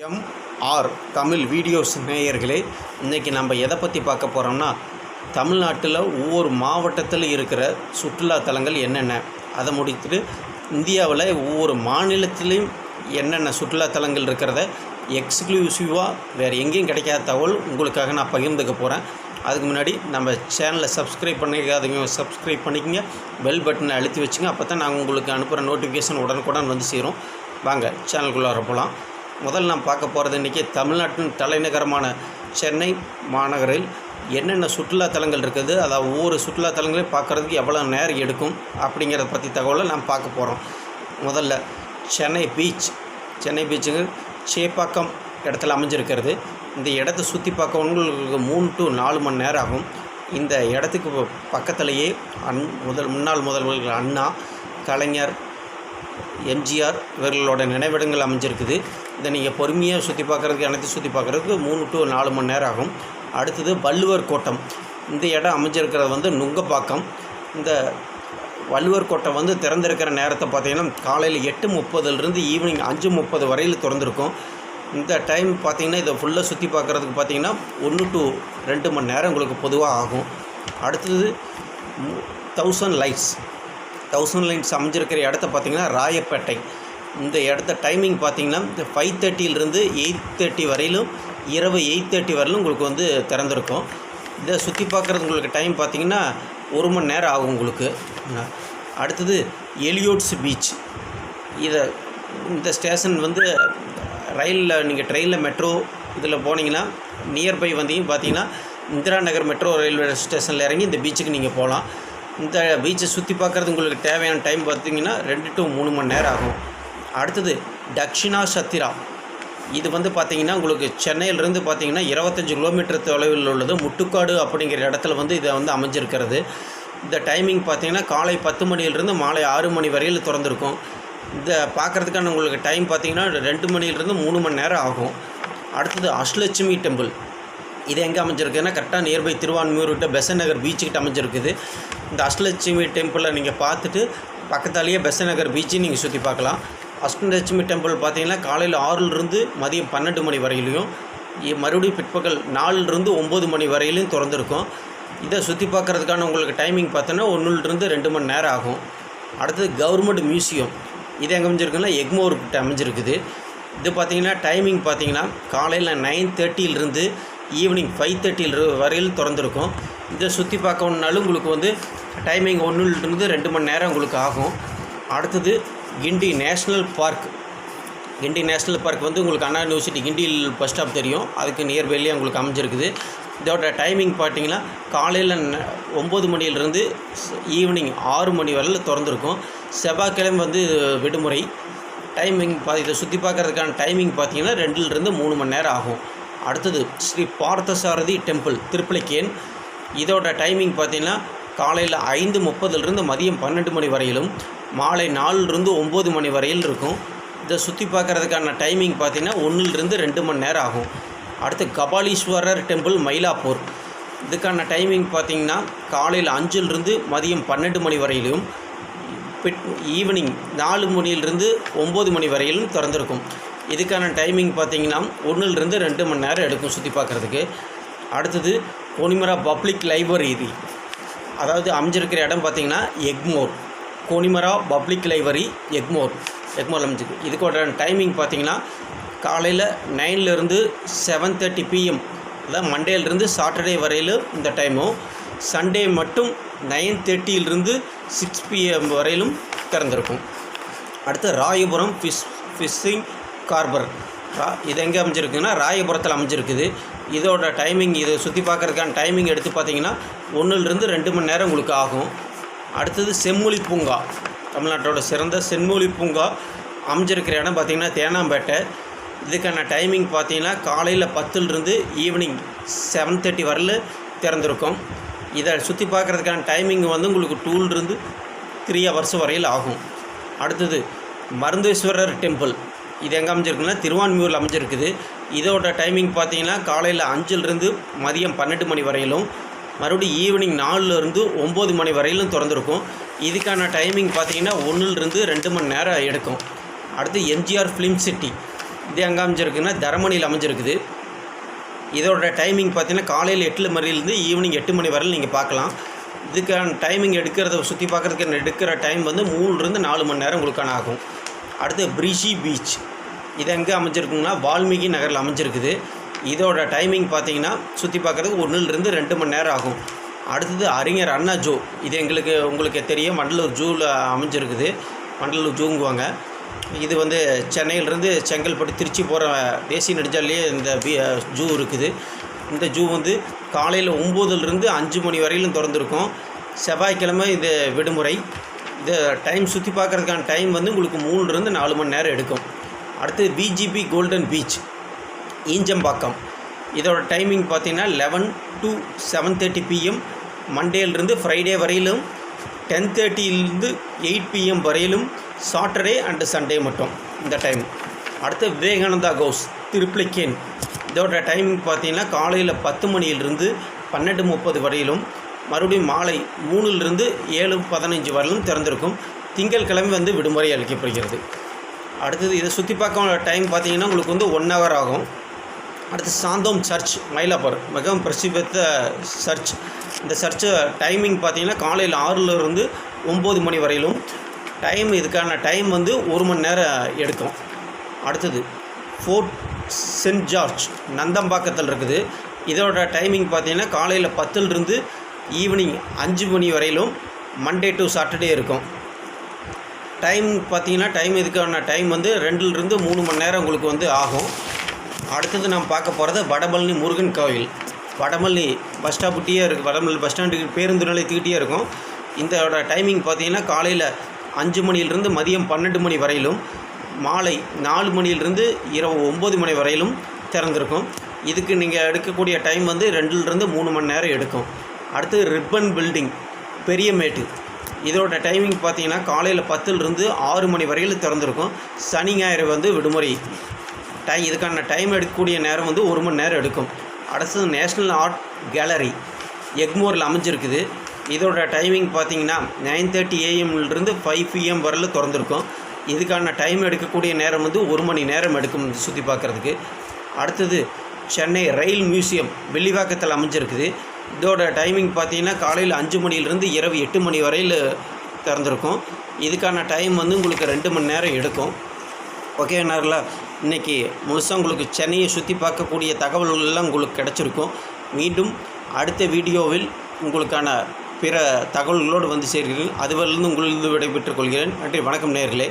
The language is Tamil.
எம்ஆர் தமிழ் வீடியோஸ் நேயர்களே இன்றைக்கி நம்ம எதை பற்றி பார்க்க போகிறோம்னா தமிழ்நாட்டில் ஒவ்வொரு மாவட்டத்தில் இருக்கிற சுற்றுலா தலங்கள் என்னென்ன? அதை முடித்துட்டு இந்தியாவில் ஒவ்வொரு மாநிலத்திலையும் என்னென்ன சுற்றுலா தலங்கள் இருக்கிறத எக்ஸ்க்ளூசிவாக வேறு எங்கேயும் கிடைக்காத தகவல் உங்களுக்காக நான் பகிர்ந்துக்க போகிறேன் அதுக்கு முன்னாடி நம்ம சேனலை சப்ஸ்கிரைப் பண்ணிக்காதீங்க சப்ஸ்கிரைப் பண்ணிக்கங்க பெல் பட்டனை அழுத்தி வச்சுங்க அப்போ தான் நாங்கள் உங்களுக்கு அனுப்புகிற நோட்டிஃபிகேஷன் உடனுக்குடன் வந்து சேரும். வாங்க சேனலுக்குள்ளார போகலாம் முதல்ல நான் பார்க்க போகிறது இன்றைக்கி தமிழ்நாட்டின் தலைநகரமான சென்னை மாநகரில் என்னென்ன சுற்றுலா தலங்கள் இருக்குது அதாவது ஒவ்வொரு சுற்றுலா தலங்களையும் பார்க்குறதுக்கு எவ்வளோ நேரம் எடுக்கும் அப்படிங்கிறத பற்றி தகவலை நாம் பார்க்க போகிறோம் முதல்ல சென்னை பீச். சென்னை பீச்சுங்க சேப்பாக்கம் இடத்துல அமைஞ்சிருக்கிறது. இந்த இடத்த சுற்றி பார்க்க உங்களுக்கு மூணு டு நாலு மணி நேரம் ஆகும். இந்த இடத்துக்கு பக்கத்துலேயே அன் முதல் முன்னாள் முதல்வர்கள் அண்ணா கலைஞர் எம்ஜிஆர் இவர்களோட நினைவிடங்கள் அமைஞ்சிருக்குது. இதை நீங்கள் பொறுமையாக சுற்றி பார்க்குறதுக்கு அனைத்து சுற்றி பார்க்குறதுக்கு மூணு டு நாலு மணி நேரம் ஆகும். அடுத்தது வள்ளுவர் கோட்டம். இந்த இடம் அமைஞ்சிருக்கிறது வந்து நுங்கப்பாக்கம். இந்த வள்ளுவர் கோட்டை வந்து திறந்திருக்கிற நேரத்தை பார்த்திங்கன்னா காலையில் எட்டு முப்பதுலேருந்து ஈவினிங் அஞ்சு முப்பது வரையில் திறந்திருக்கும். இந்த டைம் பார்த்திங்கன்னா இதை ஃபுல்லாக சுற்றி பார்க்குறதுக்கு பார்த்தீங்கன்னா ஒன்று டு ரெண்டு மணி நேரம் உங்களுக்கு பொதுவாக ஆகும். அடுத்தது தௌசண்ட் லைட்ஸ் தௌசண்ட் லைன்ஸ் அமைஞ்சிருக்கிற இடத்த பார்த்தீங்கன்னா ராயப்பேட்டை. இந்த இடத்த டைமிங் பார்த்தீங்கன்னா இந்த ஃபைவ் தேர்ட்டியிலிருந்து எயிட் தேர்ட்டி வரையிலும் இரவு எயிட் தேர்ட்டி வரையிலும் உங்களுக்கு வந்து திறந்துருக்கும். இதை சுற்றி பார்க்குறது உங்களுக்கு டைம் பார்த்தீங்கன்னா ஒரு மணி நேரம் ஆகும் உங்களுக்கு. அடுத்தது எலியோட்ஸ் பீச் இதை இந்த ஸ்டேஷன் வந்து ரயிலில் நீங்கள் ட்ரெயினில் மெட்ரோ இதில் போனீங்கன்னா நியர்பை வந்தீங்க பார்த்தீங்கன்னா இந்திரா நகர் மெட்ரோ ரயில்வே ஸ்டேஷனில் இறங்கி இந்த பீச்சுக்கு நீங்கள் போகலாம். இந்த பீச்சை சுற்றி பார்க்குறது உங்களுக்கு தேவையான டைம் பார்த்தீங்கன்னா ரெண்டு டு மூணு மணி நேரம் ஆகும். அடுத்தது தக்ஷிணா சத்திரா. இது வந்து பார்த்திங்கன்னா உங்களுக்கு சென்னையிலேருந்து பார்த்தீங்கன்னா இருபத்தஞ்சி கிலோமீட்டர் தொலைவில் உள்ளது. முட்டுக்காடு அப்படிங்கிற இடத்துல வந்து இதை வந்து அமைஞ்சிருக்கிறது. இந்த டைமிங் பார்த்தீங்கன்னா காலை பத்து மணியிலிருந்து மாலை ஆறு மணி வரையில் திறந்துருக்கும். இந்த பார்க்குறதுக்கான உங்களுக்கு டைம் பார்த்தீங்கன்னா ரெண்டு மணியிலிருந்து மூணு மணி நேரம் ஆகும். அடுத்தது அஷ்லட்சுமி டெம்பிள் இது எங்கே அமைஞ்சிருக்குன்னா கரெக்டாக நியர்பை திருவான்மியூர்கிட்ட பெசன் நகர் பீச்சுக்கிட்ட அமைஞ்சிருக்குது. இந்த அஷ்டலட்சுமி டெம்பிளை நீங்கள் பார்த்துட்டு பக்கத்தாலேயே பெசன் நகர் பீச்சையும் நீங்கள் சுற்றி பார்க்கலாம். அஷ்டலட்சுமி டெம்பிள் பார்த்தீங்கன்னா காலையில் ஆறிலிருந்து மதியம் பன்னெண்டு மணி வரையிலையும் மறுபடியும் பிற்பகல் நாலுலேருந்து ஒம்பது மணி வரையிலையும் திறந்துருக்கும். இதை சுற்றி பார்க்குறதுக்கான உங்களுக்கு டைமிங் பார்த்தோன்னா ஒன்றுலேருந்து ரெண்டு மணி நேரம் ஆகும். அடுத்தது கவர்மெண்ட் மியூசியம் இது எங்கே அமைஞ்சிருக்குன்னா எக்மோர்கிட்ட அமைஞ்சிருக்குது. இது பார்த்திங்கன்னா டைமிங் பார்த்தீங்கன்னா காலையில் நைன் தேர்ட்டியிலிருந்து ஈவினிங் ஃபைவ் தேர்ட்டியில் வரையில் திறந்துருக்கும். இதை சுற்றி பார்க்கணுன்னாலும் உங்களுக்கு வந்து டைமிங் ஒன்றுலேருந்து ரெண்டு மணி நேரம் உங்களுக்கு ஆகும். அடுத்தது Guindy national park. Guindy national park வந்து உங்களுக்கு அண்ணா யூனிவர்சிட்டி கிண்டியில் பஸ் ஸ்டாப் தெரியும். அதுக்கு நியர்பைலேயே உங்களுக்கு அமைஞ்சிருக்குது. இதோட டைமிங் பார்த்தீங்கன்னா காலையில் ஒம்பது மணியிலிருந்து ஈவினிங் ஆறு மணி வரையில் திறந்துருக்கும். செவ்வாய்க்கிழமை வந்து விடுமுறை. டைமிங் பா இதை சுற்றி பார்க்குறதுக்கான டைமிங் பார்த்தீங்கன்னா ரெண்டுலேருந்து மூணு மணி நேரம் ஆகும். அடுத்தது ஸ்ரீ பார்த்தசாரதி டெம்பிள் திருப்பலிக்கேன். இதோட டைமிங் பார்த்தீங்கன்னா காலையில் ஐந்து முப்பதுலேருந்து மதியம் பன்னெண்டு மணி வரையிலும் மாலை நாலுலேருந்து ஒம்பது மணி வரையில் இருக்கும். இதை சுற்றி பார்க்குறதுக்கான டைமிங் பார்த்தீங்கன்னா ஒன்றுலேருந்து ரெண்டு மணி நேரம் ஆகும். அடுத்து கபாலீஸ்வரர் டெம்பிள் மயிலாப்பூர். இதுக்கான டைமிங் பார்த்தீங்கன்னா காலையில் அஞ்சுலேருந்து மதியம் பன்னெண்டு மணி வரையிலும் பிட் ஈவினிங் நாலு மணியிலிருந்து ஒம்பது மணி வரையிலும் திறந்திருக்கும். இதுக்கான டைமிங் பார்த்தீங்கன்னா ஒன்றுலேருந்து ரெண்டு மணி நேரம் எடுக்கும் சுற்றி பார்க்குறதுக்கு. அடுத்தது கோனிமரா பப்ளிக் லைப்ரரி. இது அதாவது அமைஞ்சிருக்கிற இடம் பார்த்தீங்கன்னா Egmore. Connemara public library Egmore. Egmore அமைஞ்சிருக்கு. இதுக்கோட டைமிங் பார்த்தீங்கன்னா காலையில் நைன்லேருந்து செவன் தேர்ட்டி பிஎம் அதாவது மண்டேலேருந்து சாட்டர்டே வரையிலும் இந்த டைமும் சண்டே மட்டும் நைன் தேர்ட்டியிலிருந்து சிக்ஸ் பிஎம் வரையிலும் திறந்திருக்கும். அடுத்து ராயபுரம் ஃபிஷ் ஃபிஷ்ஷிங் கார்பர். ரா இது எங்கே அமைஞ்சிருக்குன்னா ராயபுரத்தில் அமைஞ்சிருக்குது. இதோட டைமிங் இதை சுற்றி பார்க்குறதுக்கான டைமிங் எடுத்து பார்த்தீங்கன்னா ஒன்றுலேருந்து ரெண்டு மணி நேரம் உங்களுக்கு ஆகும். அடுத்தது செம்மொழி பூங்கா. தமிழ்நாட்டோட சிறந்த செம்மொழி பூங்கா அமைஞ்சிருக்கிற இடம் பார்த்திங்கன்னா தேனாம்பேட்டை. இதுக்கான டைமிங் பார்த்தீங்கன்னா காலையில் பத்துலேருந்து ஈவினிங் செவன் தேர்ட்டி வரல திறந்திருக்கும். இதை சுற்றி பார்க்குறதுக்கான டைமிங் வந்து உங்களுக்கு டூலிருந்து த்ரீ ஹவர்ஸ் வரையில் ஆகும். அடுத்தது மருந்தேஸ்வரர் டெம்பிள் இது எங்கே அமைஞ்சிருக்குன்னா திருவான்மியூரில் அமைஞ்சிருக்குது. இதோட டைமிங் பார்த்தீங்கன்னா காலையில் அஞ்சுலேருந்து மதியம் பன்னெண்டு மணி வரையிலும் மறுபடியும் ஈவினிங் நாலுலேருந்து ஒம்பது மணி வரையிலும் திறந்துருக்கும். இதுக்கான டைமிங் பார்த்தீங்கன்னா ஒன்றுலேருந்து ரெண்டு மணி நேரம் எடுக்கும். அடுத்து எம்ஜிஆர் ஃபிலிம் சிட்டி இது எங்கே அமைஞ்சிருக்குன்னா தரமணியில் அமைஞ்சிருக்குது. இதோட டைமிங் பார்த்தீங்கன்னா காலையில் எட்டு மணிலேருந்து ஈவினிங் எட்டு மணி வரையில் நீங்கள் பார்க்கலாம். இதுக்கான டைமிங் எடுக்கிறத சுற்றி பார்க்குறதுக்கு எடுக்கிற டைம் வந்து மூணுலேருந்து நாலு மணி நேரம் உங்களுக்கான ஆகும். அடுத்து பிரிஷி பீச் இது எங்கே அமைஞ்சிருக்குங்கன்னா வால்மீகி நகரில் அமைஞ்சிருக்குது. இதோட டைமிங் பார்த்தீங்கன்னா சுற்றி பார்க்குறதுக்கு ஒன்றுலேருந்து ரெண்டு மணி நேரம் ஆகும். அடுத்தது அறிஞர் அண்ணா ஜூ. இது எங்களுக்கு உங்களுக்கு தெரியும். மண்டலூர் ஜூவில் அமைஞ்சிருக்குது. மண்டலூர் ஜூங்குவாங்க. இது வந்து சென்னையிலேருந்து செங்கல்பட்டு திருச்சி போகிற தேசிய நெடுஞ்சாலையே இந்த ஜூ இருக்குது. இந்த ஜூ வந்து காலையில் ஒம்போதுலேருந்து அஞ்சு மணி வரையிலும் திறந்துருக்கும். செவ்வாய்க்கிழமை இது விடுமுறை. இந்த டைம் சுற்றி பார்க்குறதுக்கான டைம் வந்து உங்களுக்கு மூணுலேருந்து நாலு மணி நேரம் எடுக்கும். அடுத்து பிஜிபி கோல்டன் பீச் ஈஞ்சம்பாக்கம். இதோட டைமிங் பார்த்திங்கன்னா eleven to seven thirty PM மண்டேலேருந்து Friday வரையிலும் டென் தேர்ட்டியிலேருந்து எயிட் பிஎம் வரையிலும் சாட்டர்டே அண்டு சண்டே மட்டும் இந்த டைம் அடுத்து விவேகானந்தா கவுஸ் திருப்ளிக்கேன் இதோட டைமிங் பார்த்தீங்கன்னா காலையில் பத்து மணியிலிருந்து பன்னெண்டு முப்பது வரையிலும் மறுபடியும் மாலை மூணுலேருந்து ஏழு பதினஞ்சு வரையிலும் திறந்திருக்கும். திங்கட்கிழமை வந்து விடுமுறை அளிக்கப்படுகிறது. அடுத்தது இதை சுற்றி பார்க்க டைம் பார்த்தீங்கன்னா உங்களுக்கு வந்து ஒன் ஹவர் ஆகும். அடுத்து சாந்தோம் சர்ச் மயிலாப்பூர். மிகவும் பிரசித்த சர்ச். இந்த சர்ச்சை டைமிங் பார்த்தீங்கன்னா காலையில் ஆறுலேருந்து ஒம்பது மணி வரையிலும். டைம் இதுக்கான டைம் வந்து ஒரு மணி நேரம் எடுக்கும். அடுத்தது ஃபோர்ட் சென்ட் ஜார்ஜ் நந்தம்பாக்கத்தில் இருக்குது. இதோட டைமிங் பார்த்தீங்கன்னா காலையில் பத்துலேருந்து ஈவினிங் அஞ்சு மணி வரையிலும் மண்டே டு சாட்டர்டே இருக்கும். டைம் பார்த்தீங்கன்னா டைம் இதுக்கான டைம் வந்து ரெண்டுலேருந்து மூணு மணி நேரம் உங்களுக்கு வந்து ஆகும். அடுத்தது நம்ம பார்க்க போகிறது வடபழனி முருகன் கோவில். வடமல்லி பஸ் ஸ்டாப்புகிட்டே இருக்குது வடமல்லி பஸ் ஸ்டாண்டுக்கு பேருந்து நிலையத்துக்கிட்டே இருக்கும். இந்தோட டைமிங் பார்த்தீங்கன்னா காலையில் அஞ்சு மணியிலிருந்து மதியம் பன்னெண்டு மணி வரையிலும் மாலை நாலு மணியிலிருந்து இரவு ஒம்பது மணி வரையிலும் திறந்திருக்கும். இதுக்கு நீங்கள் எடுக்கக்கூடிய டைம் வந்து ரெண்டுலேருந்து மூணு மணி நேரம் எடுக்கும். அடுத்து ரிப்பன் பில்டிங் பெரியமேட்டு இதோட டைமிங் பார்த்தீங்கன்னா காலையில் பத்துலேருந்து ஆறு மணி வரையில் திறந்துருக்கும். சனி ஞாயிறு வந்து விடுமுறை. டை இதுக்கான டைம் எடுக்கக்கூடிய நேரம் வந்து ஒரு மணி நேரம் எடுக்கும். அடுத்தது நேஷ்னல் ஆர்ட் கேலரி எக்மோரில் அமைஞ்சிருக்குது. இதோட டைமிங் பார்த்தீங்கன்னா நைன் தேர்ட்டி ஏஎம்லேருந்து ஃபைவ் பிஎம் வரையில் திறந்துருக்கும். இதுக்கான டைம் எடுக்கக்கூடிய நேரம் வந்து ஒரு மணி நேரம் எடுக்கும் சுற்றி பார்க்குறதுக்கு. அடுத்தது சென்னை ரயில் மியூசியம் வெள்ளிவாக்கத்தில் அமைஞ்சிருக்குது. இதோட டைமிங் பார்த்தீங்கன்னா காலையில் அஞ்சு மணிலேருந்து இரவு எட்டு மணி வரையில் திறந்துருக்கும். இதுக்கான டைம் வந்து உங்களுக்கு ரெண்டு மணி நேரம் எடுக்கும். ஓகே நேரில் இன்றைக்கி முழுசாக உங்களுக்கு சென்னையை சுற்றி பார்க்கக்கூடிய தகவல்கள்லாம் உங்களுக்கு கிடச்சிருக்கும். மீண்டும் அடுத்த வீடியோவில் உங்களுக்கான பிற தகவல்களோடு வந்து சேர்கிறேன். அதுவரிலிருந்து உங்களிருந்து விடைபெற்றுக் கொள்கிறேன். நன்றி வணக்கம் நேர்களே.